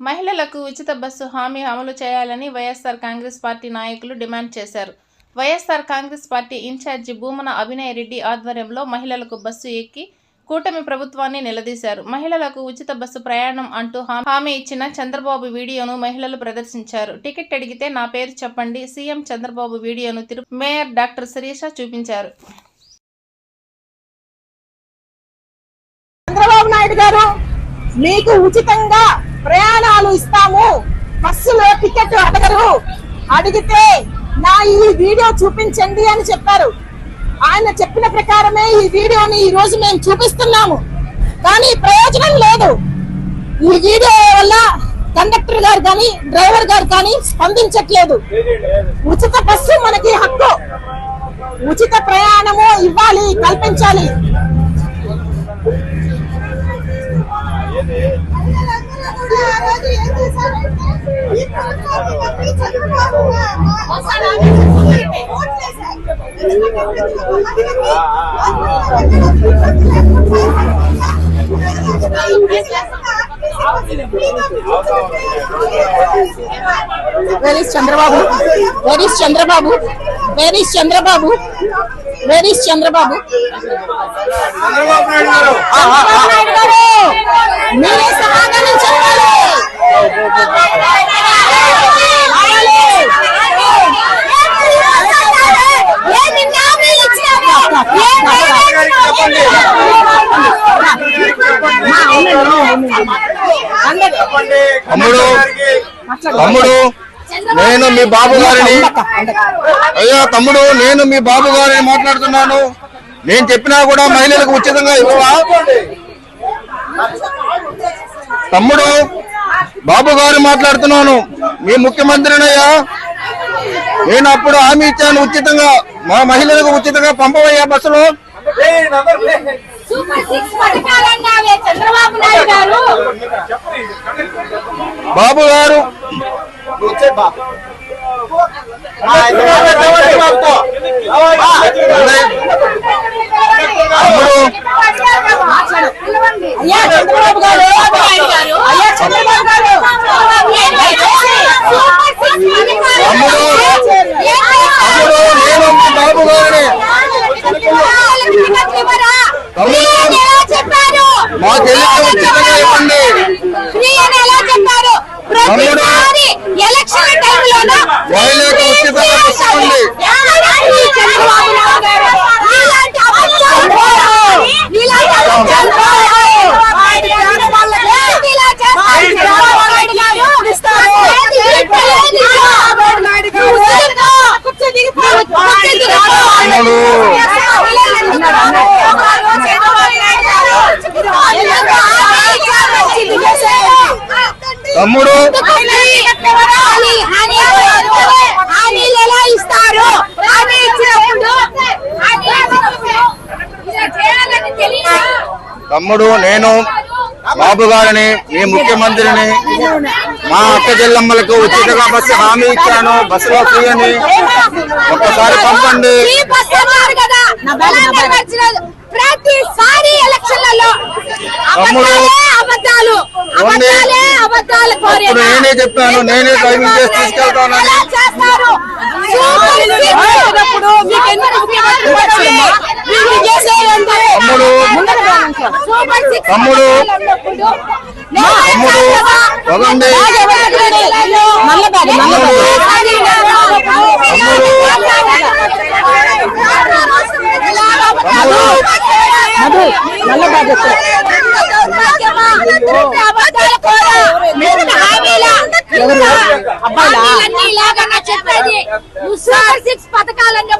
మహిళలకు ఉచిత బస్సు హామీ అమలు చేయాలని వైఎస్ఆర్ కాంగ్రెస్ పార్టీ నాయకులు డిమాండ్ చేశారు. వైఎస్ఆర్ కాంగ్రెస్ పార్టీ ఇన్ఛార్జి భూమన అభినయ్ రెడ్డి ఆధ్వర్యంలో మహిళలకు బస్సు ఎక్కి కూటమి ప్రభుత్వాన్ని నిలదీశారు. మహిళలకు ఉచిత బస్సు ప్రయాణం అంటూ హా- హామీ ఇచ్చిన చంద్రబాబు వీడియోను మహిళలు ప్రదర్శించారు. టికెట్ అడిగితే నా పేరు చెప్పండి సీఎం చంద్రబాబు వీడియోను తిరు మేయర్ డాక్టర్ శిరీష చూపించారు. చంద్రబాబు నాయుడు గారు మీకు ఉచితంగా ప్రయాణాలు ఇస్తాము. బస్సులో టికెట్ అడగరు. అడిగితే నా ఈ వీడియో చూపించండి అని చెప్పారు. ఆయన చెప్పిన ప్రకారమే ఈ వీడియోని ఈ రోజు మేము చూపిస్తున్నాము. కానీ ప్రయోజనం లేదు. ఈ వీడియో వల్ల కండక్టర్ గారు కానీ డ్రైవర్ గారు కానీ స్పందించట్లేదు. ఉచిత బస్సు మనకి హక్కు. ఉచిత ప్రయాణము ఇవ్వాలి కల్పించాలి. Where is Chandrababu? Where is Chandrababu? Where is Chandrababu? Where is Chandrababu? Chandrababu Naidu గారు చంద్రబాబు నాయుడు గారు మీరే సమాధానం చెప్పాలి తమ్ముడు. తమ్ముడు నేను మీ బాబు గారిని అయ్యా తమ్ముడు నేను మీ బాబు గారిని మాట్లాడుతున్నాను. నేను చెప్పినా కూడా మహిళలకు ఉచితంగా ఇవ్వవా? తమ్ముడు బాబు గారు మాట్లాడుతున్నాను. మీ ముఖ్యమంత్రినయ్యా నేను అప్పుడు హామీ ఇచ్చాను ఉచితంగా. మా మహిళలకు ఉచితంగా పంపవయ్యా బస్సులో. సూపర్ సిక్స్ పథకాలన్నావే చంద్రబాబు నాయుడు గారు? బాబు గారు. అయ్యా చంద్రబాబు గారు అయ్యా చంద్రబాబు గారు తమ్ముడు తమ్ముడు నేను మీ బాబు గారిని చెప్పారు మా చెల్లికి ఉచితంగా ఇవ్వండి ఫ్రీ అని ఎలా చెప్పారు ప్రతిసారి ఎలక్షన్ టైంలోనూ. చంద్రబాబు నాయుడు గారు ఇలాంటి అబద్ధాలు ఇలాంటి అబద్ధాలు ఇలా చేస్తారు చంద్రబాబు నాయుడు గారు చంద్రబాబు నాయుడు గారు కూర్చో దిగిపోవాలి తమ్ముడు హామీలు ఎలా ఇస్తారు హామీ ఇచ్చినప్పుడు ఇలా చేయాలని తమ్ముడు. తమ్ముడు నేను బాబు గారిని మీ ముఖ్యమంత్రిని మా అక్క చెల్లమ్మలకు ఉచితంగా బస్సు హామీ ఇచ్చాను. బస్సులో ఫ్రీ అని ఒక్కసారి పంపండి. తమ్ముడు. అబద్ధాలే అబద్ధాలు అబద్ధాలే నేనే చెప్పాను, నేనే డ్రైవింగ్ చేసి తీసుకెళ్తానని. ఎలా చేస్తారు? సూపర్ సిక్స్ చేసినప్పుడు మీకు బ్యాగ్ చెప్పేది. సూపర్ సిక్స్ పథకాలు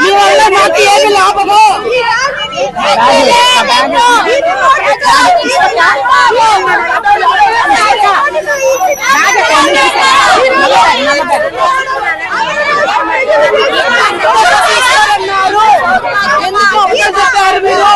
మీ వల్ల మాకు ఏమి లాభము ఎందుకు అబద్ధం చెప్పారు మీరు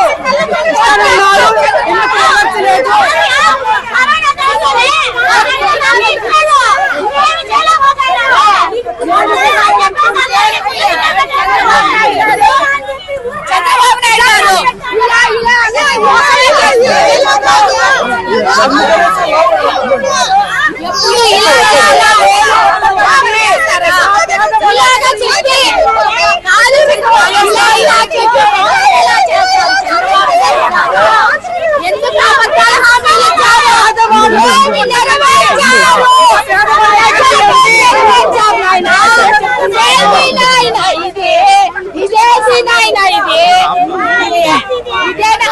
ఇదేనా?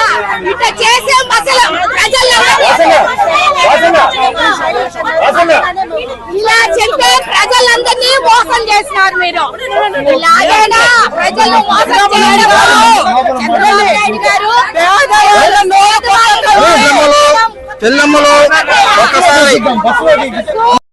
ఇట్లా చేసే మసలు ప్రజల్లో చేస్తున్నారు మీరు ఇలాగేనా ప్రజలు మోసం చేయడం చంద్రబాబు నాయుడు గారు తెల్లమ్మలో